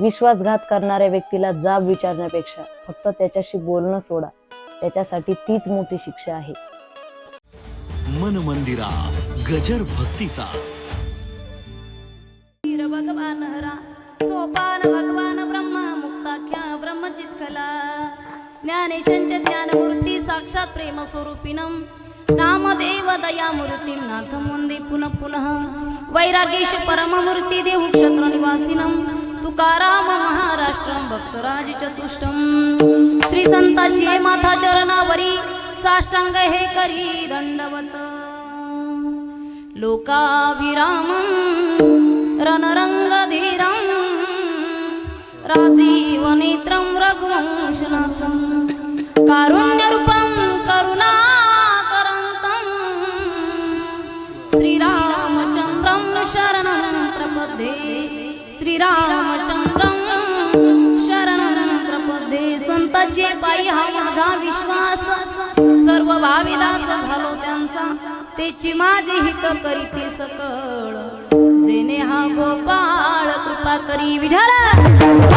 विश्वासघात करणाऱ्या व्यक्तीला जाब विचारण्यापेक्षा फक्त त्याच्याशी बोलणं सोडा. त्याच्यासाठी तीच मोठी शिक्षा आहे. मन मंदिरा गजर भक्तीचा. वीर भगवान हरा सोपान भगवान ब्रह्मा मुक्ताख्या ब्रह्मचित्कला ज्ञानेशांचे ज्ञानमूर्ती साक्षात प्रेम स्वरूपिणम नामदेव दयामूर्तीं नाथं वंदे पुनः पुनः. वैरागेश परममूर्ती देव क्षत्र निवासिनं. तुकाराम महाराष्ट्रं भक्तराज चतुष्टम श्री संताची माथा चरणावरी साष्टांग हे करी दंडवत. लोकाभिरामं रणरङ्गधीरं राजीवनेत्रं रघुवंशनाथं. कारुण्यरूपं करुणाकरन्तं. श्रीरामचन्द्रं शरणं प्रपद्ये श्रीराम प्रपद्ये बाई पायी हा माझा विश्वास. सर्व भाविदास झालो त्यांचा. ते माझी हित करीते सकळ. जेने हा गोपाळ कृपा करी विढाला